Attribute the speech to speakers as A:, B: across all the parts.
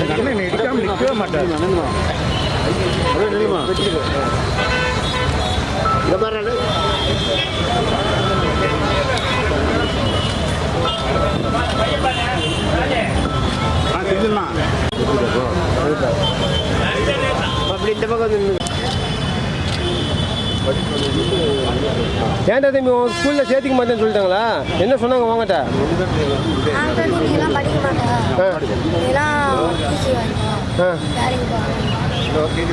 A: அண்ணன் இடிக்காமல் நிற்கவே மாட்டார்
B: அப்படி இந்த பக்கம்
C: ஏன்டா தம்பி உன் ஸ்கூலில் சேர்த்துக்க மாட்டேன்னு சொல்லிட்டாங்களா? என்ன சொன்னாங்க வாங்கட்ட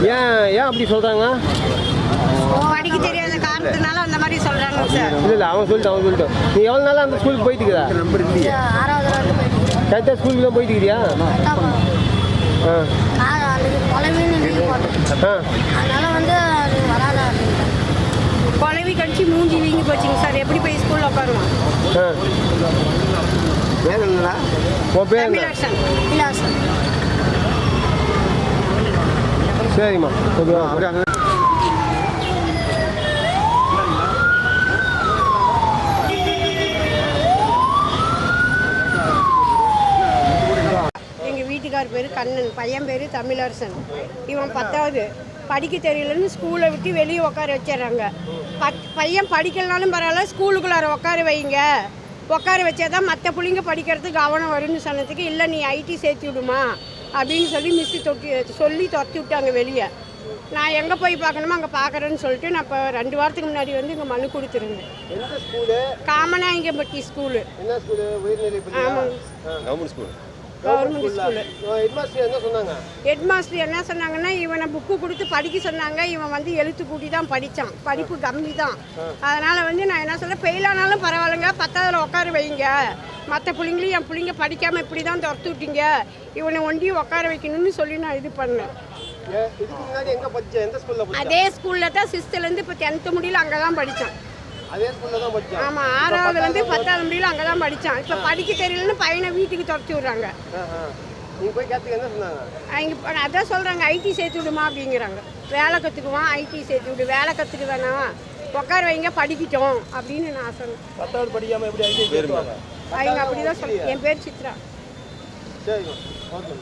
C: ஏன் ஏன் அப்படி சொல்கிறாங்க
D: படிக்க தெரியாத காரணத்தினால அந்த மாதிரி சொல்றாங்க சார்.
C: இல்லை இல்லை அவன் சொல்லிட்டான் அவன் சொல்லிட்டான். நீ எவ்வளோ நாளாக அந்த ஸ்கூலுக்கு போயிட்டு இருக்கிறா
A: நம்பர் இல்லையே.
C: கரெக்டாக ஸ்கூலுக்கு தான் போயிட்டு இருக்கிறியா
E: கரெக்டாக போகணும்
C: ஆ.
E: அதனால வந்து வராத
D: கடிச்சு மூஞ்சி வீங்கி போச்சுங்க சார். எப்படி போய் ஸ்கூல்ல உட்காருவான்
C: ஆ.
B: வேற என்னடா?
C: உன் பேர் என்ன?
D: தமிழரசன்.
E: இல்லை சார்
C: சரிம்மா ஓகேவா
A: அவர்
D: வீட்டுக்கார் பேர் கண்ணன் பையன் பேர் தமிழரசன். இவன் பத்தாவது. படிக்க தெரியலன்னு ஸ்கூலை விட்டு வெளியே உட்கார வச்சிடுறாங்க. பத் பையன் படிக்கலனாலும் பரவாயில்ல ஸ்கூலுக்குள்ளார உட்கார வைங்க. உட்கார வச்சாதான் மற்ற பிள்ளைங்க படிக்கிறதுக்கு கவனம் வரும்னு சொன்னதுக்கு இல்லை நீ ஐடி சேர்த்து விடுமா? அப்படின்னு சொல்லி மிஸ்ஸு தொட்டி சொல்லி துரத்தி விட்டாங்க வெளியே. நான் எங்கே போய் பார்க்கணுமோ அங்கே பார்க்குறேன்னு சொல்லிட்டு நான் இப்போ ரெண்டு வாரத்துக்கு முன்னாடி வந்து இங்கே மனு கொடுத்துருந்தேன்.
B: எந்த school
D: Kamanangappatti school
C: government school
D: government school
B: headmaster என்ன சொன்னாங்க?
D: ஹெட் மாஸ்டர் என்ன சொன்னாங்கன்னா இவனை புக்கு கொடுத்து படிக்க சொன்னாங்க. இவன் வந்து எழுத்து கூட்டி தான் படித்தான் படிப்பு கம்மி தான். அதனால் வந்து நான் என்ன சொல்ல ஃபெயில் ஆனாலும் பரவாயில்லைங்க. பத்தாவதுல உட்கார வைங்க. மற்ற பிள்ளைங்களையும் என் பிள்ளைங்க படிக்காமல் இப்படி தான் துரத்து விட்டீங்க. இவனை ஒண்டி உட்கார வைக்கணும்னு சொல்லி நான் இது பண்ணேன். அதே ஸ்கூலில் தான் சிக்ஸ்த்துலேருந்து இப்போ டென்த்து முடியல அங்கே தான் படித்தான்
B: அதே ஸ்கூல்ல தான் படிச்சேன்
D: ஆமாம் ஆறாவதுலேருந்து பத்தாவது முடியல அங்கே தான் படித்தான் இப்போ படிக்க தெரியலன்னு பையனை வீட்டுக்கு துரத்தி விட்றாங்க. அதான் சொல்கிறாங்க ஐடி சேர்த்து விடுமா அப்படிங்கிறாங்க. வேலை கற்றுக்குவான் ஐடி சேர்த்து விடு வேலை கற்றுக்க வேணாம் உட்கார வைங்க படிக்கட்டும் அப்படின்னு நான் சொன்னேன்.
B: பத்தாவது படிக்காம எப்படி ஐடி
D: அவங்க அப்படி தான் என் பேர் சித்ரா
B: சரிங்க ஓகே